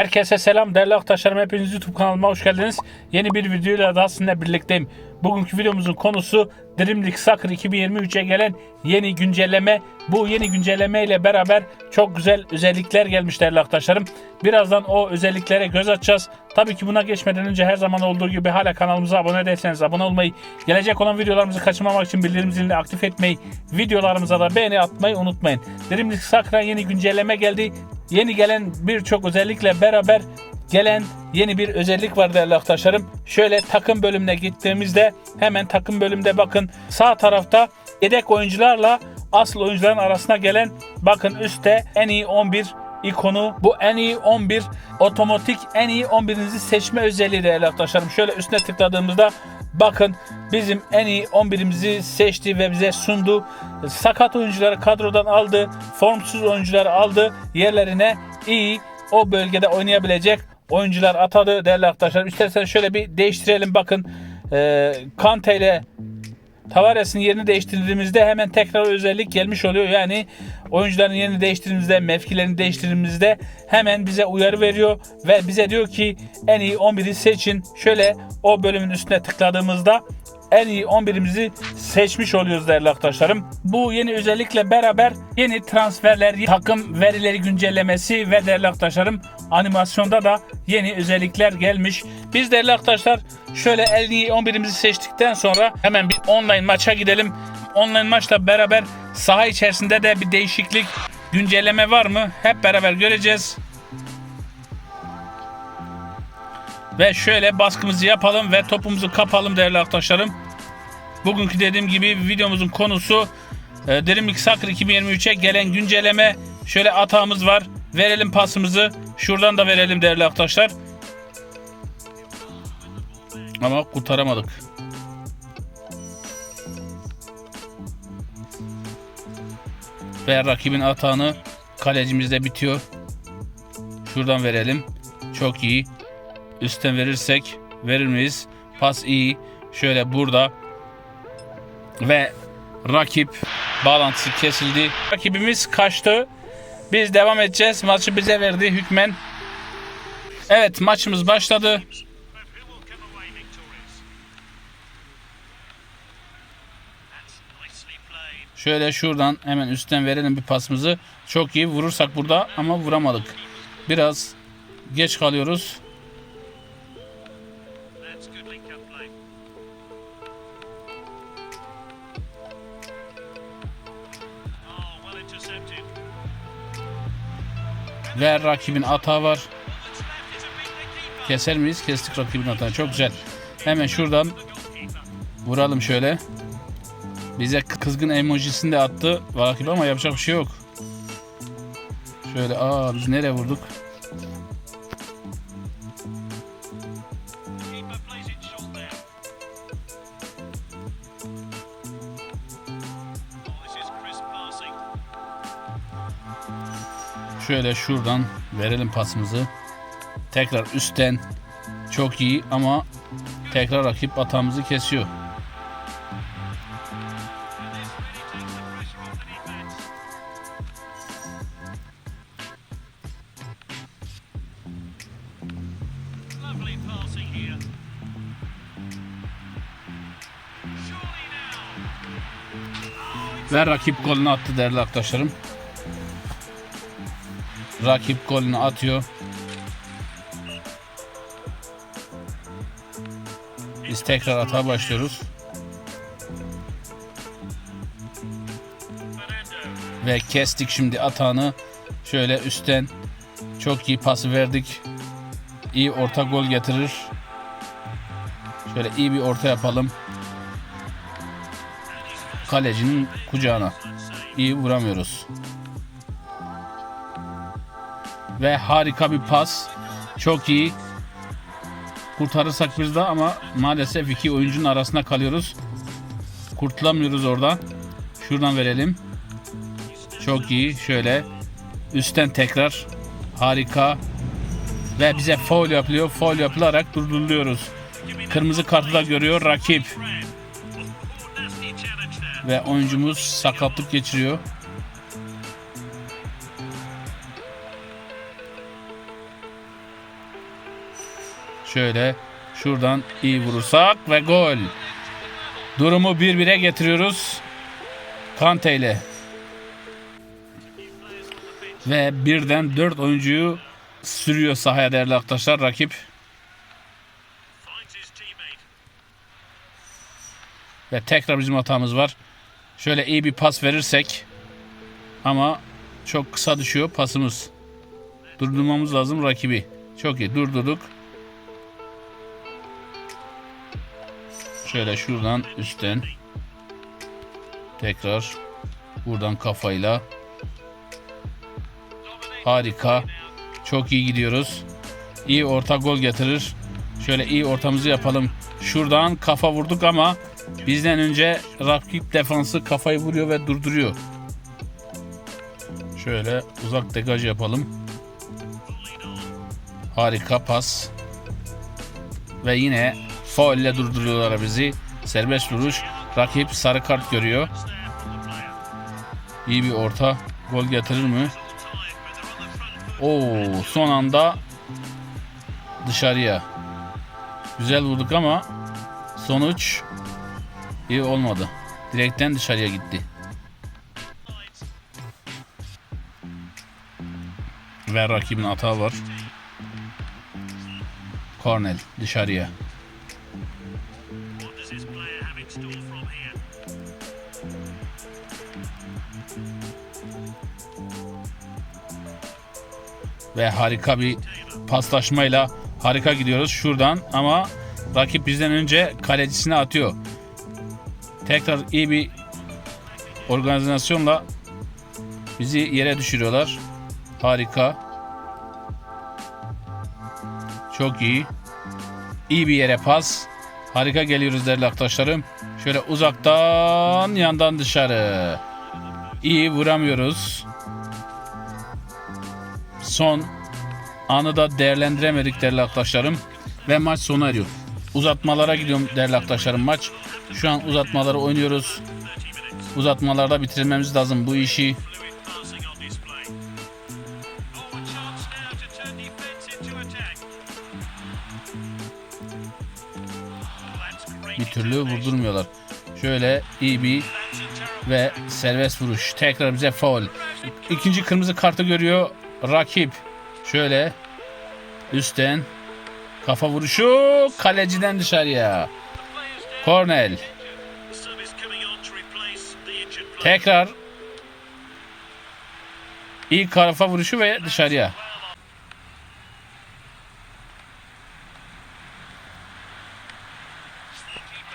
Herkese selam değerli arkadaşlarım hepiniz YouTube kanalıma hoş geldiniz. Yeni bir videoyla daha sizinle birlikteyim. Bugünkü videomuzun konusu Dream League Soccer 2023'e gelen yeni güncelleme. Bu yeni güncelleme ile beraber çok güzel özellikler gelmiş değerli arkadaşlarım. Birazdan o özelliklere göz atacağız. Tabii ki buna geçmeden önce her zaman olduğu gibi hala kanalımıza abone değilseniz abone olmayı, gelecek olan videolarımızı kaçırmamak için bildirim zilini aktif etmeyi, videolarımıza da beğeni atmayı unutmayın. Dream League Soccer'a yeni güncelleme geldi. Yeni gelen birçok özellikle beraber gelen yeni bir özellik var değerli arkadaşlarım. Şöyle takım bölümüne gittiğimizde hemen takım bölümde bakın sağ tarafta yedek oyuncularla asıl oyuncuların arasına gelen bakın üstte en iyi 11 ikonu bu en iyi 11 otomatik en iyi 11'inizi seçme özelliği değerli arkadaşlarım. Şöyle üstüne tıkladığımızda bakın bizim en iyi 11'imizi seçti ve bize sundu. Sakat oyuncuları kadrodan aldı. Formsuz oyuncuları aldı. Yerlerine iyi o bölgede oynayabilecek oyuncular atadı değerli arkadaşlar. İsterseniz şöyle bir değiştirelim bakın. Ee, Kante ile Tavares'in yerini değiştirdiğimizde hemen tekrar özellik gelmiş oluyor. Yani oyuncuların yerini değiştirdiğimizde, mevkilerini değiştirdiğimizde hemen bize uyarı veriyor ve bize diyor ki en iyi 11'i seçin. Şöyle o bölümün üstüne tıkladığımızda en iyi 11'imizi seçmiş oluyoruz değerli arkadaşlarım. Bu yeni özellikle beraber yeni transferler, takım verileri güncellemesi ve değerli arkadaşlarım animasyonda da yeni özellikler gelmiş. Biz değerli arkadaşlar şöyle en iyi 11'imizi seçtikten sonra hemen bir online maça gidelim. Online maçla beraber saha içerisinde de bir değişiklik, güncelleme var mı? Hep beraber göreceğiz. Ve şöyle baskımızı yapalım ve topumuzu kapalım değerli arkadaşlarım. Bugünkü dediğim gibi videomuzun konusu e, League Soccer 2023'e gelen güncelleme. Şöyle atağımız var. Verelim pasımızı. Şuradan da verelim değerli arkadaşlar. Ama kurtaramadık. Ve rakibin atağını kalecimizde bitiyor. Şuradan verelim. Çok iyi. Üstten verirsek verir miyiz? Pas iyi. Şöyle burada. Ve rakip bağlantısı kesildi. Rakibimiz kaçtı. Biz devam edeceğiz. Maçı bize verdi hükmen. Evet maçımız başladı. Şöyle şuradan hemen üstten verelim bir pasımızı. Çok iyi vurursak burada ama vuramadık. Biraz geç kalıyoruz. Ve rakibin atağı var. Keser miyiz? Kestik rakibin atağını. Çok güzel. Hemen şuradan vuralım şöyle. Bize kızgın emojisini de attı rakip ama yapacak bir şey yok. Şöyle aa biz nereye vurduk? Şöyle şuradan verelim pasımızı. Tekrar üstten çok iyi ama tekrar rakip atağımızı kesiyor. Ve rakip golünü attı değerli arkadaşlarım. Rakip golünü atıyor. Biz tekrar atağa başlıyoruz. Ve kestik şimdi atağını. Şöyle üstten çok iyi pası verdik. İyi orta gol getirir. Şöyle iyi bir orta yapalım. Kalecinin kucağına. İyi vuramıyoruz. Ve harika bir pas. Çok iyi. Kurtarırsak biz de ama maalesef iki oyuncunun arasında kalıyoruz. Kurtulamıyoruz oradan. Şuradan verelim. Çok iyi. Şöyle üstten tekrar harika ve bize foul yapılıyor. Foul yapılarak durduruluyoruz. Kırmızı kartı da görüyor rakip ve oyuncumuz sakatlık geçiriyor. Şöyle şuradan iyi vurursak ve gol. Durumu 1-1'e getiriyoruz. Kante ile. Ve birden 4 oyuncuyu sürüyor sahaya değerli arkadaşlar rakip. Ve tekrar bizim hatamız var. Şöyle iyi bir pas verirsek ama çok kısa düşüyor pasımız. Durdurmamız lazım rakibi. Çok iyi durdurduk. Şöyle şuradan üstten tekrar buradan kafayla harika. Çok iyi gidiyoruz. İyi orta gol getirir. Şöyle iyi ortamızı yapalım. Şuradan kafa vurduk ama bizden önce rakip defansı kafayı vuruyor ve durduruyor. Şöyle uzak degaj yapalım. Harika pas. Ve yine faul ile durduruyorlar bizi. Serbest vuruş. Rakip sarı kart görüyor. İyi bir orta. Gol getirir mi? Oo, son anda dışarıya. Güzel vurduk ama sonuç iyi olmadı. Direkten dışarıya gitti. Ve rakibin hata var. Cornell dışarıya. Ve harika bir paslaşmayla harika gidiyoruz şuradan ama rakip bizden önce kalecisine atıyor. Tekrar iyi bir organizasyonla bizi yere düşürüyorlar. Harika. Çok iyi. İyi bir yere pas. Harika geliyoruz değerli arkadaşlarım. Şöyle uzaktan yandan dışarı. İyi vuramıyoruz. Son anı da değerlendiremedik değerli arkadaşlarım. Ve maç sona eriyor. Uzatmalara gidiyorum değerli arkadaşlarım maç. Şu an uzatmaları oynuyoruz. Uzatmalarda bitirmemiz lazım bu işi. Bir türlü vurdurmuyorlar. Şöyle iyi bir ve serbest vuruş. Tekrar bize foul. İkinci kırmızı kartı görüyor rakip. Şöyle üstten kafa vuruşu kaleciden dışarıya. Cornell tekrar iyi kafa vuruşu ve dışarıya.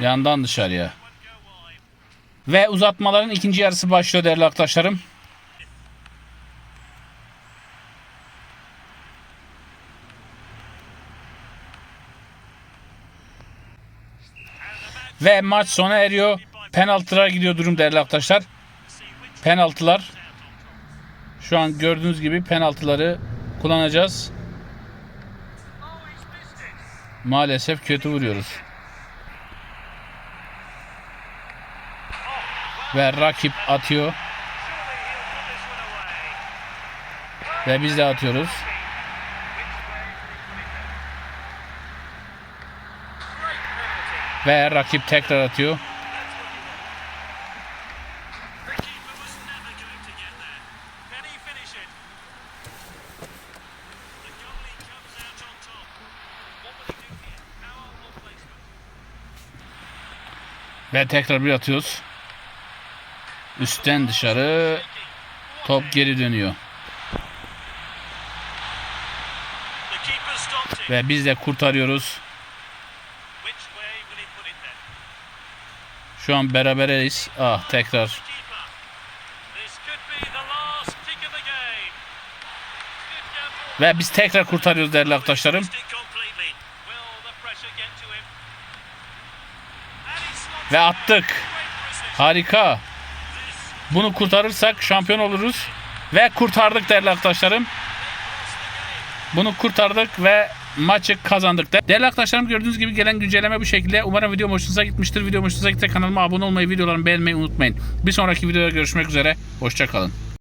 Yandan dışarıya. Ve uzatmaların ikinci yarısı başlıyor değerli arkadaşlarım. Ve maç sona eriyor. Penaltılara gidiyor durum değerli arkadaşlar. Penaltılar. Şu an gördüğünüz gibi penaltıları kullanacağız. Maalesef kötü vuruyoruz. Ve rakip atıyor. Ve biz de atıyoruz. Here? Power or placement? Ve tekrar bir atıyoruz. Üstten dışarı. Top geri dönüyor. Ve biz de kurtarıyoruz. Şu an berabereyiz. Ah tekrar. Ve biz tekrar kurtarıyoruz değerli arkadaşlarım. Ve attık. Harika. Bunu kurtarırsak şampiyon oluruz. Ve kurtardık değerli arkadaşlarım. Bunu kurtardık ve maçı kazandık. De. Değerli arkadaşlarım gördüğünüz gibi gelen güncelleme bu şekilde. Umarım video hoşunuza gitmiştir. Video hoşunuza gitti kanalıma abone olmayı, videolarımı beğenmeyi unutmayın. Bir sonraki videoda görüşmek üzere. Hoşçakalın.